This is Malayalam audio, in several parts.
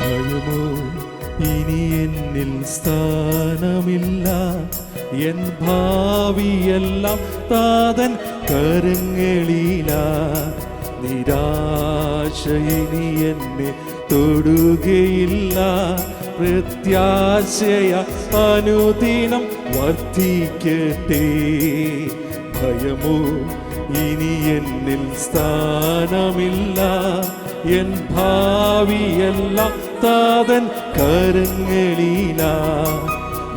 ഭയമോ ഇനി എന്നിൽ സ്ഥാനമില്ല. എൻ ഭാവിയെല്ലാം താതൻ കരങ്ങളില. നിരാശ ഇനി എന്നെ തൊടുകയില്ല. പ്രത്യാശയ അനുദിനം വർദ്ധിക്കട്ടെ ഭയമോ? ഇനി എന്നിൽ സ്ഥാനമില്ല. എൻ ഭാവിയെല്ലാം താതൻ കരങ്ങളില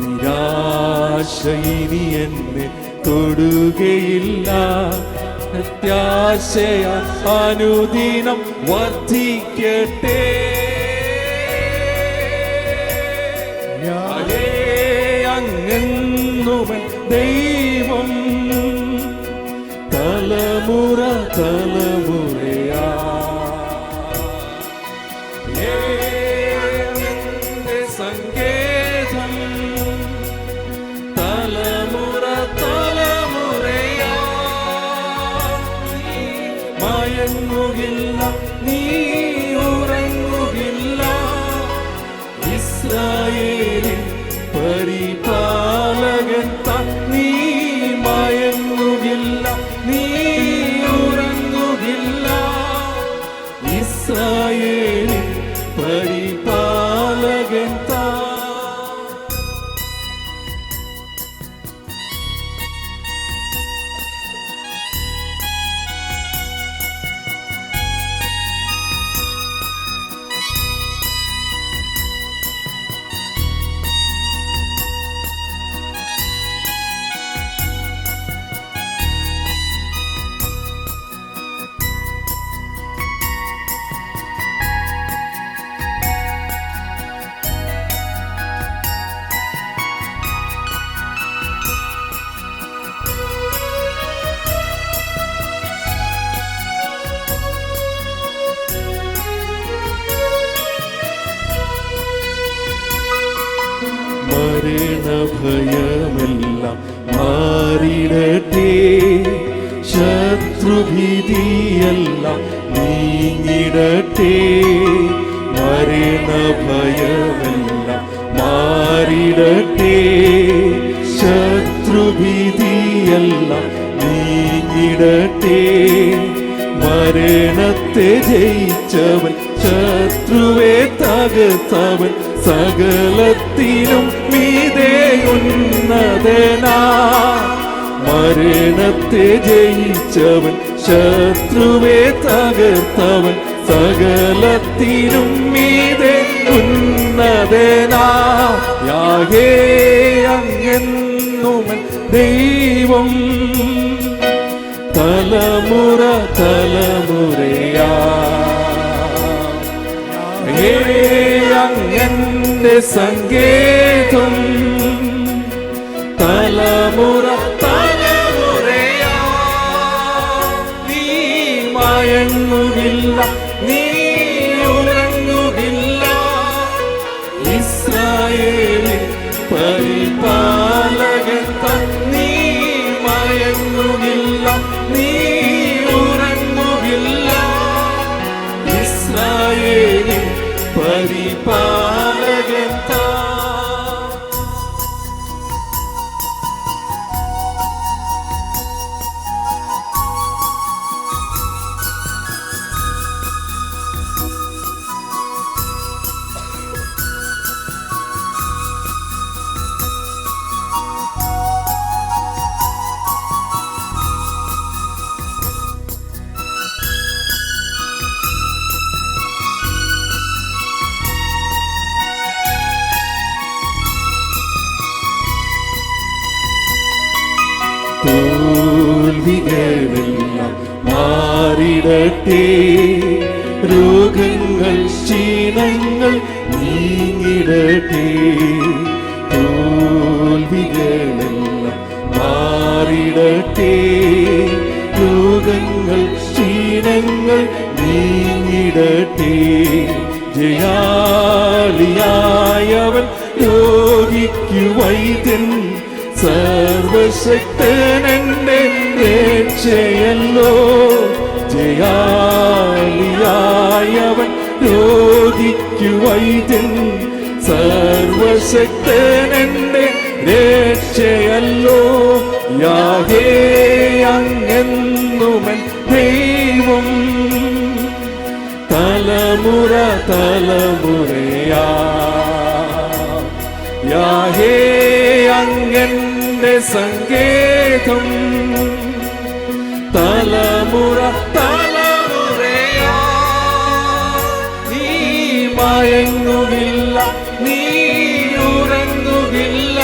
നിരാശയിനി എന്നെ തൊടുകയില്ല. പ്രത്യാശയ അനുദിനം വർദ്ധിക്കട്ടെ ദൈവം തലമുറ തലമുറയാ മയങ്ങുകില്ല നീ മരണഭയമെല്ലാം മാറിടട്ടെ. ശത്രുഭീതിയെല്ലാം നീങ്ങിടട്ടെ. മരണഭയമെല്ലാം മാറിടട്ടെ. ശത്രുഭീതിയെല്ലാം നീങ്ങിടട്ടെ. മരണത്തെ ജയിച്ചവൻ ശത്രുവെ തകർത്തവൻ സകലത്തിനും മീതേ ഉന്നതനാ. മരണത്തെ ജയിച്ചവൻ ശത്രുവെ തകർത്തവൻ സകലത്തിനും മീതേ ഉന്നതനാ. യാഹേ അങ്ങെന്നുമൻ ദൈവം തലമുറ തലമുറയാ. അങ്ങന്റെ സങ്കേതം തലമുറ തലമുറയാ. നീ മയങ്ങുകില്ല നീ ഉറങ്ങുകില്ല. ഇസ്രായേലിൻ പരിപാലകൻ മാറിടട്ടെ രോഗങ്ങൾ ക്ഷീണങ്ങൾ നീങ്ങിടട്ടെ. തോൽവികളെല്ലാം മാറിടട്ടെ. രോഗങ്ങൾ ക്ഷീണങ്ങൾ നീങ്ങിടട്ടെ. ജയാളിയായവൻ രോഗിക്കു വൈദ്യൻ. സർവശക്തനെന്റെ രക്ഷയല്ലോ. രോഗിക്കു വൈദ്യൻ. സർവശക്തനെന്റെ രക്ഷയല്ലോ. യാഹേ അങ്ങെന്നുമൻ ദൈവം. തലമുറ തലമുറയാ. യാഹേ അങ്ങന്റെ സങ്കേതം. തലമുറ തലമുറയോ നീ മയങ്ങുകില്ല നീ ഉറങ്ങുകില്ല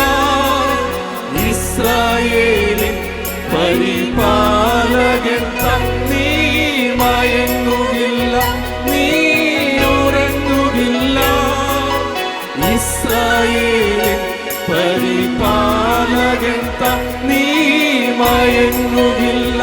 ഇസ്രായേലിൻ പരിപാലകൻ. നീ മയങ്ങുകില്ല നീ ഉറങ്ങുകില്ല ഇസ്രായേലിൻ പരിപാലകൻ. നീ മയങ്ങുകില്ല